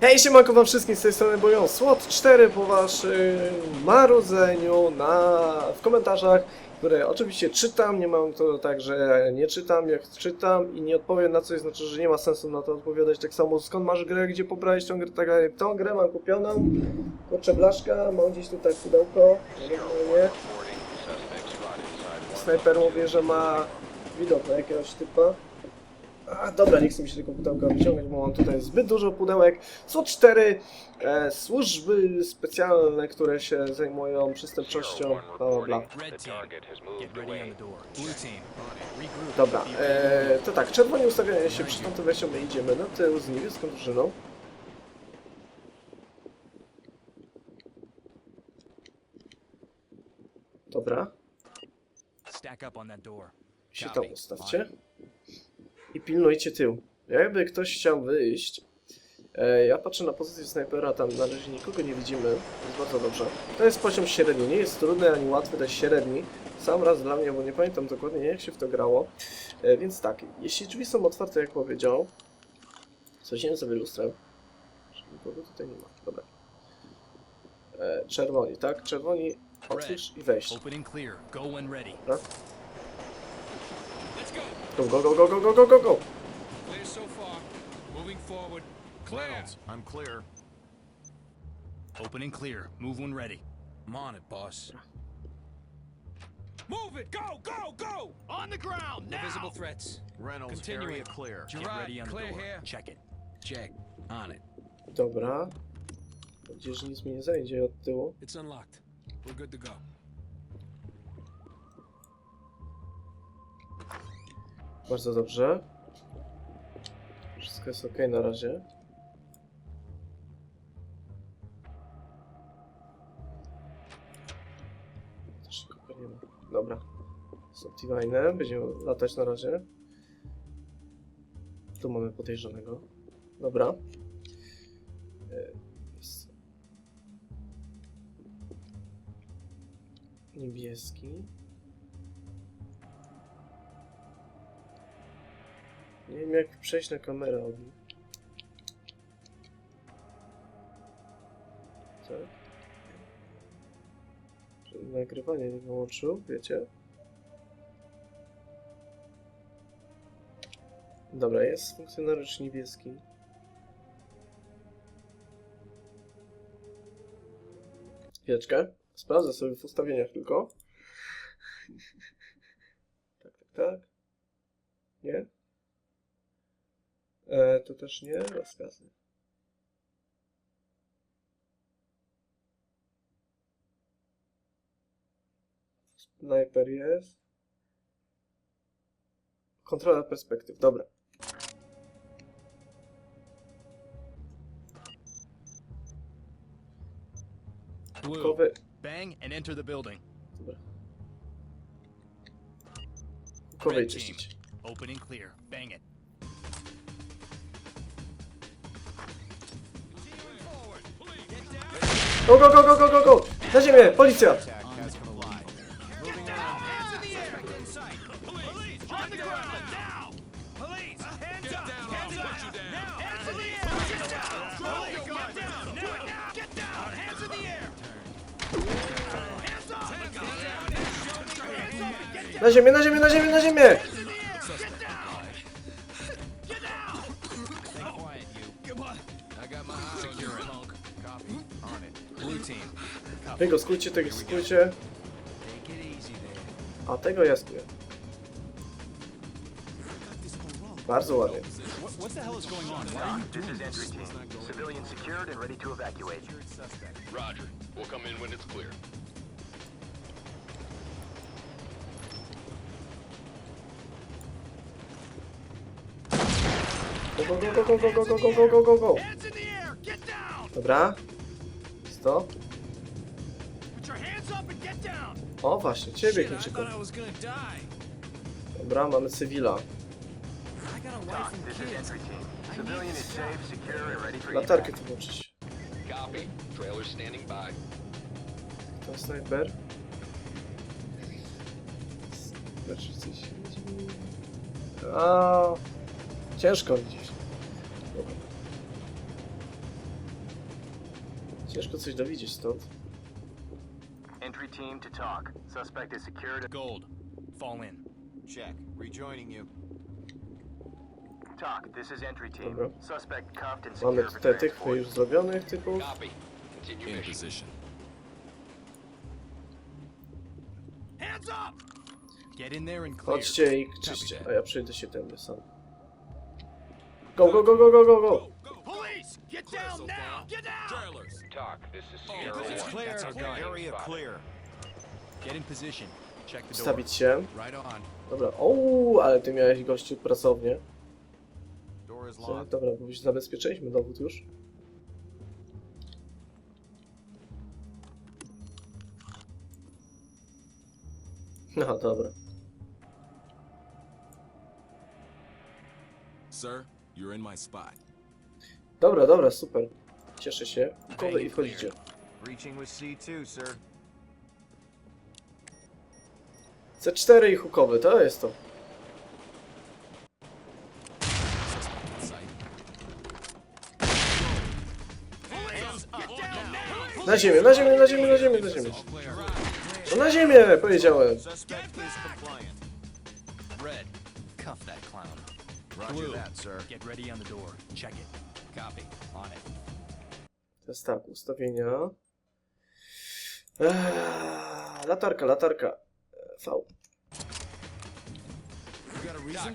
Hej, siemanko wam wszystkim z tej strony Boją SWOT 4 po waszym marudzeniu na, w komentarzach, które oczywiście czytam, nie mam to tak, że nie czytam, jak czytam i nie odpowiem na coś, znaczy, że nie ma sensu na to odpowiadać, tak samo skąd masz grę, gdzie pobrałeś tą grę, tak dalej. Tą grę mam kupioną, kurczę blaszka, mam gdzieś tutaj pudełko, nie, Snajper mówi, że ma widok na jakiegoś typa. A, dobra, nie chcę mi się tego pudełka wyciągać, bo mam tutaj zbyt dużo pudełek. Są cztery e, służby specjalne, które się zajmują przestępczością, bla bla bla. Dobra, e, to tak, czerwoni ustawiają się przy tamtym wejściu, my idziemy na tył z niebieską drużyną. Dobra, się tam ustawcie. I pilnujcie tył. Jakby ktoś chciał wyjść, e, ja patrzę na pozycję snajpera, tam na razie nikogo nie widzimy, jest bardzo dobrze. To jest poziom średni, nie jest trudny ani łatwy, to jest średni. Sam raz dla mnie, bo nie pamiętam dokładnie jak się w to grało. E, więc tak, jeśli drzwi są otwarte, jak powiedział, Złaziłem sobie lustrem. Nikogo tutaj nie ma, dobra. E, czerwoni, tak? Czerwoni, otwórz i wejść. Clear. Go when ready. Dobra? Go, go, go, go, go, go, go, go, go! Clear so far. Moving forward. Clear. Reynolds, I'm clear. Open and clear. Move when ready. I'm on it, boss. Move it! Go, go, go! On the ground now. visible threats. Reynolds, Continuing. area clear. Get ready on the clear door. here. Check it. Check. On it. Dobra. Mam nadzieję, że nic mi nie zajdzie od tyłu. It's unlocked. We're good to go. Bardzo dobrze. Wszystko jest ok na razie. Też nikogo nie ma. Dobra. Optivine. Będziemy latać na razie. Tu mamy podejrzanego. Dobra. E, jest. Niebieski. Nie wiem jak przejść na kamerę od nich. Nagrywanie nie wyłączył, wiecie? Dobra, jest funkcjonariusz niebieski. Chwileczkę. Sprawdzę sobie w ustawieniach tylko. Tak, tak, tak. Nie? E, to też nie, rozkazy. Sniper jest. Kontrola perspektyw, dobra. Blue. Kowy. Bang and enter the building. Dobra. Czyścić. Open and clear. Bang it. Go, go, go, go, go, go, go! Leży mnie! Policja! Na ziemię, na ziemię, na ziemię, na ziemię! Tego skrójcie, tego there. A tego ja skróję. Bardzo ładnie. What, the hell is going on? You This is entry team. Civilian secured and ready to evacuate. Roger. We'll come in when it's clear. Go, go, go, go, go, go, go, go, go, go, go, go. Dobra. Stop. O właśnie, ciebie Chińczyku. Dobra, mamy cywila. Latarkę tu włączyć. To jest sniper. Znaczy coś A Ciężko widzieć. Ciężko coś dowiedzieć stąd. Entry team to talk. Suspect is secured. Gold. Fall in. Check. Rejoining you. Talk, this is entry team. Dobra. Suspect cuffed and Mamy secured for tutaj tych transport. już zrobionych typów. Copy. Continue In mission. position. Hands up! Get in there and clear. Chodźcie i czyście, a ja przyjdę się tędy sam. Go, go, go, go, go, go, go! Police! Get down now! Get down! Trailers. Talk, this is Sierra this is 1. clear. That's our guy. Area clear. Get in position. Check the door. Stawić się. Right on. Dobra, ouu, ale ty miałeś gościu pracownię. Door is Co? locked. Dobra, bo już zabezpieczyliśmy dowód już. No dobra. Sir, you're in my spot. Dobra, dobra, super. Cieszę się. Kowy i wchodzicie. Reaching with C2, sir. C4 i hukowy, to jest to. Na ziemię, na ziemię, na ziemię, na ziemię, na ziemię. No na ziemię, powiedziałem. Roger that, sir. Get ready on the door. Check it. Copy. On it. Jest tak, ustawienia. Eee, latarka, latarka. V. Team.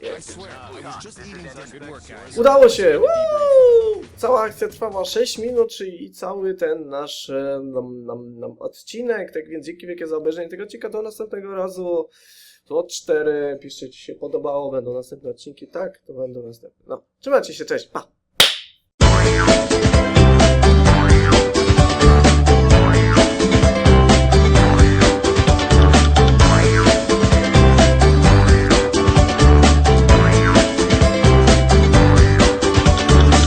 guys. Udało się! Woo! Cała akcja trwała 6 minut, czyli cały ten nasz e, nam, nam, nam odcinek. Tak więc dzięki wielkie za obejrzenie tego odcinka. Do następnego razu. To 4. Piszcie, czy się podobało. Będą następne odcinki. Tak, to będą następne. No, trzymajcie się, cześć. Pa!